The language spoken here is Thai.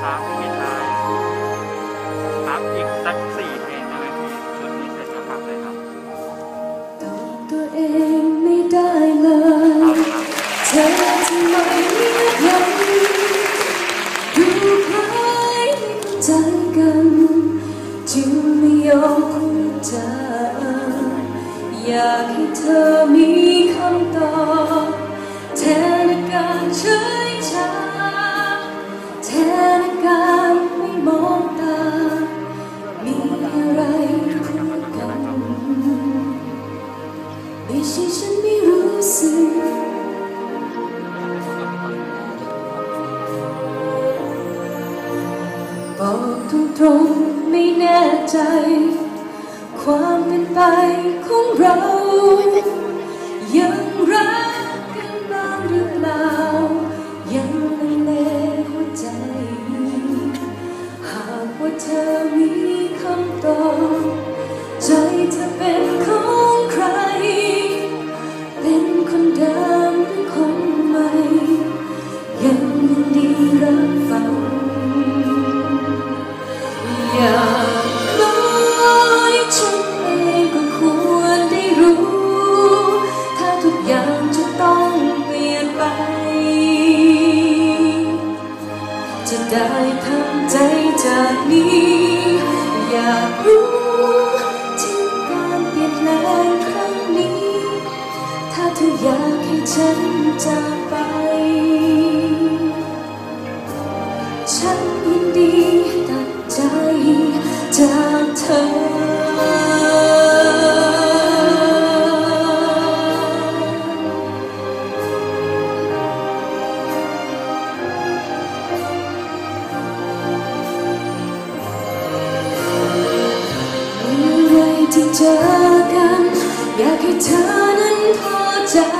ครับไม่ใช่พับอีกสักสี่เพลงเลยที่ชุดนี้เสร็จจะพักเลยครับตอบตัวเองไม่ได้เลยเธอทำไมไม่รักดูคายใจกันจึงไม่ยอมคุยใจอยากให้เธอมีคำตอบแทนการฉัน ไม่ฉันไม่รู้สึกบอกตรงๆไม่แน่ใจ ความเป็นไปของเรา ยังรักกันบ้างหรือเปล่า ยังลังเลหัวใจ หากว่าเธอมีคำตอบใจเธอเป็น ได้ทำใจจากนี้ อยากรู้ถึงการเปลี่ยนแปลงครั้งนี้ ถ้าเธออยากให้ฉันจากไป ฉันยินดีตัดใจจากเธอ ที่เจอกันอยา